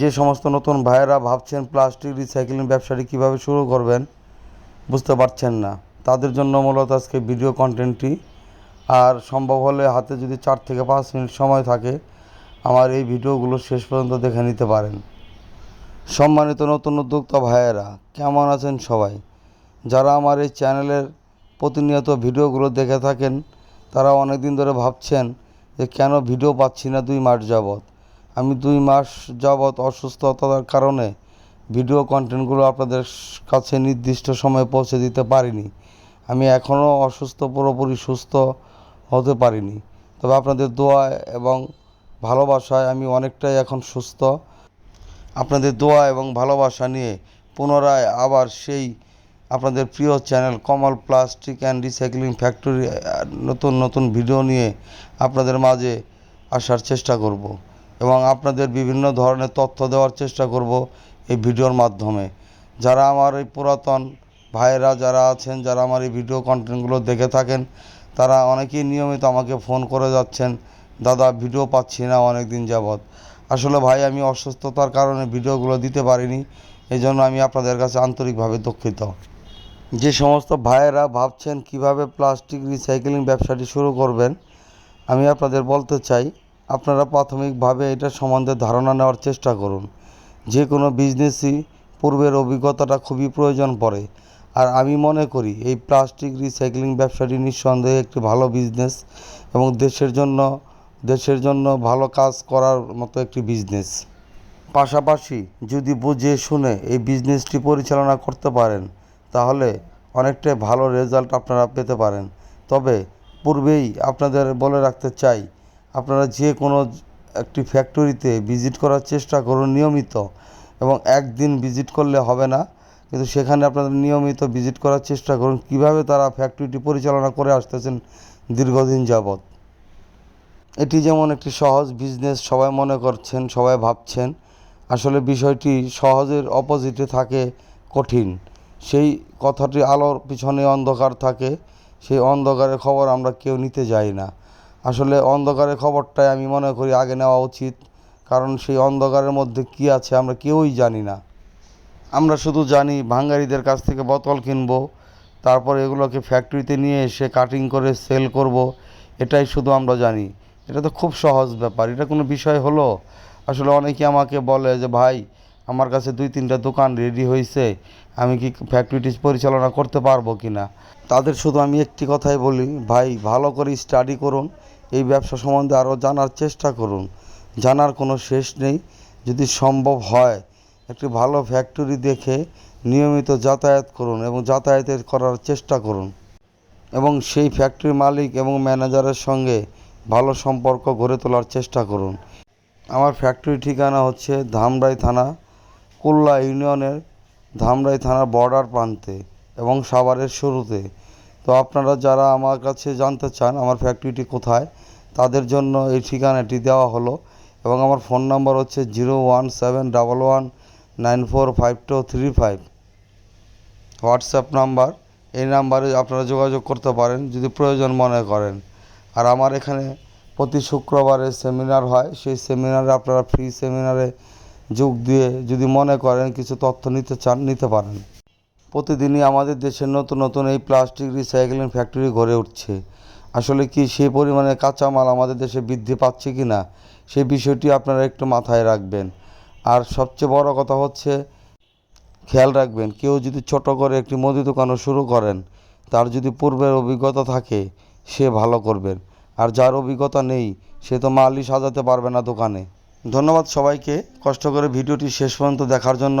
যে সমস্ত নতুন ভাইয়েরা ভাবছেন প্লাস্টিক রিসাইক্লিং ব্যবসাটি কীভাবে শুরু করবেন, বুঝতে পারছেন না। তাদের জন্য মূলত আজকে ভিডিও কন্টেন্টটি আর সম্ভব হলে হাতে যদি চার থেকে পাঁচ মিনিট সময় থাকে, আমার এই ভিডিওগুলো শেষ পর্যন্ত দেখে নিতে পারেন। সম্মানিত নতুন উদ্যোক্তা ভাইয়েরা, কেমন আছেন সবাই? যারা আমার এই চ্যানেলের প্রতিনিয়ত ভিডিওগুলো দেখে থাকেন, তারা অনেক দিন ধরে ভাবছেন যে কেন ভিডিও পাচ্ছি না দুই মাস যাবৎ। আমি দুই মাস যাবৎ অসুস্থতার কারণে ভিডিও কন্টেন্টগুলো আপনাদের কাছে নির্দিষ্ট সময়ে পৌঁছে দিতে পারিনি। আমি এখনও অসুস্থ, পুরোপুরি সুস্থ হতে পারিনি। তবে আপনাদের দোয়া এবং ভালোবাসায় আমি অনেকটাই এখন সুস্থ। আপনাদের দোয়া এবং ভালোবাসা নিয়ে পুনরায় আবার সেই আপনাদের প্রিয় channel Kamal plastic and recycling factory নতুন নতুন ভিডিও নিয়ে আপনাদের মাঝে আসার চেষ্টা করব। এবং আপনাদের বিভিন্ন ধরনের তথ্য দেওয়ার চেষ্টা করব এই ভিডিওর মাধ্যমে। যারা আমার এই পুরাতন ভাইয়েরা যারা আছেন, যারা আমার এই ভিডিও কন্টেন্টগুলো দেখে থাকেন, তারা অনেকেই নিয়মিত আমাকে ফোন করে যাচ্ছেন, দাদা, ভিডিও পাচ্ছি না অনেক দিন যাবৎ। আসলে ভাই, আমি অসুস্থতার কারণে ভিডিওগুলো দিতে পারিনি এই জন্য আমি আপনাদের কাছে আন্তরিকভাবে দুঃখিত। যে সমস্ত ভাইয়েরা ভাবছেন কীভাবে প্লাস্টিক রিসাইকেলিং ব্যবসাটি শুরু করবেন, আমি আপনাদের বলতে চাই আপনারা প্রাথমিকভাবে এটা সম্বন্ধে ধারণা নেওয়ার চেষ্টা করুন। যে কোনো বিজনেসই পূর্বের অভিজ্ঞতাটা খুবই প্রয়োজন পড়ে। আর আমি মনে করি এই প্লাস্টিক রিসাইক্লিং ব্যবসাটি নিঃসন্দেহে একটি ভালো বিজনেস এবং দেশের জন্য দেশের জন্য ভালো কাজ করার মতো একটি বিজনেস। পাশাপাশি যদি বুঝে শুনে এই বিজনেসটি পরিচালনা করতে পারেন, তাহলে অনেকটাই ভালো রেজাল্ট আপনারা পেতে পারেন। তবে পূর্বেই আপনাদের বলে রাখতে চাই আপনারা যে কোনো একটি ফ্যাক্টরিতে ভিজিট করার চেষ্টা করুন নিয়মিত এবং একদিন ভিজিট করলে হবে না। কিন্তু সেখানে আপনারা নিয়মিত ভিজিট করার চেষ্টা করুন। কীভাবে তারা ফ্যাক্টরিটি পরিচালনা করে আসতেছেন দীর্ঘদিন যাবৎ। এটি যেমন একটি সহজ বিজনেস সবাই মনে করছেন, সবাই ভাবছেন। আসলে বিষয়টি সহজের অপোজিটে থাকে, কঠিন। সেই কথাটি আলোর পিছনে অন্ধকার থাকে, সেই অন্ধকারের খবর আমরা কেউ নিতে যাই না। আসলে অন্ধকারের খবরটাই আমি মনে করি আগে নেওয়া উচিত। কারণ সেই অন্ধকারের মধ্যে কী আছে আমরা কেউই জানি না। আমরা শুধু জানি ভাঙ্গারিদের কাছ থেকে বোতল কিনবো, তারপর এগুলোকে ফ্যাক্টরিতে নিয়ে এসে কাটিং করে সেল করব, এটাই শুধু আমরা জানি। এটা তো খুব সহজ ব্যাপার, এটা কোনো বিষয় হলো? আসলে অনেকে আমাকে বলে যে, ভাই, আমার কাছে দুই তিনটা দোকান রেডি হয়েছে আমি কি ফ্যাক্টরিটি পরিচালনা করতে পারব কি না তাদের শুধু আমি একটি কথাই বলি, ভাই, ভালো করে স্টাডি করুন এই ব্যবসা সম্বন্ধে আরও জানার চেষ্টা করুন। জানার কোনো শেষ নেই। যদি সম্ভব হয়, একটি ভালো ফ্যাক্টরি দেখে নিয়মিত যাতায়াত করুন এবং যাতায়াতের করার চেষ্টা করুন এবং সেই ফ্যাক্টরির মালিক এবং ম্যানেজারের সঙ্গে ভালো সম্পর্ক গড়ে তোলার চেষ্টা করুন। আমার ফ্যাক্টরি ঠিকানা হচ্ছে ধামরাই থানা, কুল্লা ইউনিয়নের ধামরাই থানার বর্ডার প্রান্তে এবং সাভারের শুরুতে। তো আপনারা যারা আমার কাছে জানতে চান আমার ফ্যাক্টরিটি কোথায়, তাদের জন্য এই ঠিকানাটি দেওয়া হলো এবং আমার ফোন নাম্বার হচ্ছে zero one seven double one nine four five two three five. WhatsApp number, এই নাম্বারে আপনারা যোগাযোগ করতে পারেন যদি প্রয়োজন মনে করেন। আর আমার এখানে প্রতি শুক্রবারে সেমিনার হয়, সেই সেমিনারে আপনারা ফ্রি সেমিনারে যোগ দিয়ে যদি মনে করেন কিছু তথ্য নিতে চান, নিতে পারেন। প্রতিদিনই আমাদের দেশের নতুন নতুন এই প্লাস্টিক রিসাইক্লিং ফ্যাক্টরি গড়ে উঠছে। আসলে কি সেই পরিমাণে কাঁচামাল আমাদের দেশে বৃদ্ধি পাচ্ছে কি না সেই বিষয়টি আপনারা একটু মাথায় রাখবেন। আর সবচেয়ে বড় কথা হচ্ছে, খেয়াল রাখবেন, কেউ যদি ছোট করে একটি মুদি দোকানও শুরু করেন, তার যদি পূর্বের অভিজ্ঞতা থাকে, সে ভালো করবেন। আর যার অভিজ্ঞতা নেই, সে তো মালই সাজাতে পারবে না দোকানে। ধন্যবাদ সবাইকে। কষ্ট করে ভিডিওটি শেষ পর্যন্ত দেখার জন্য।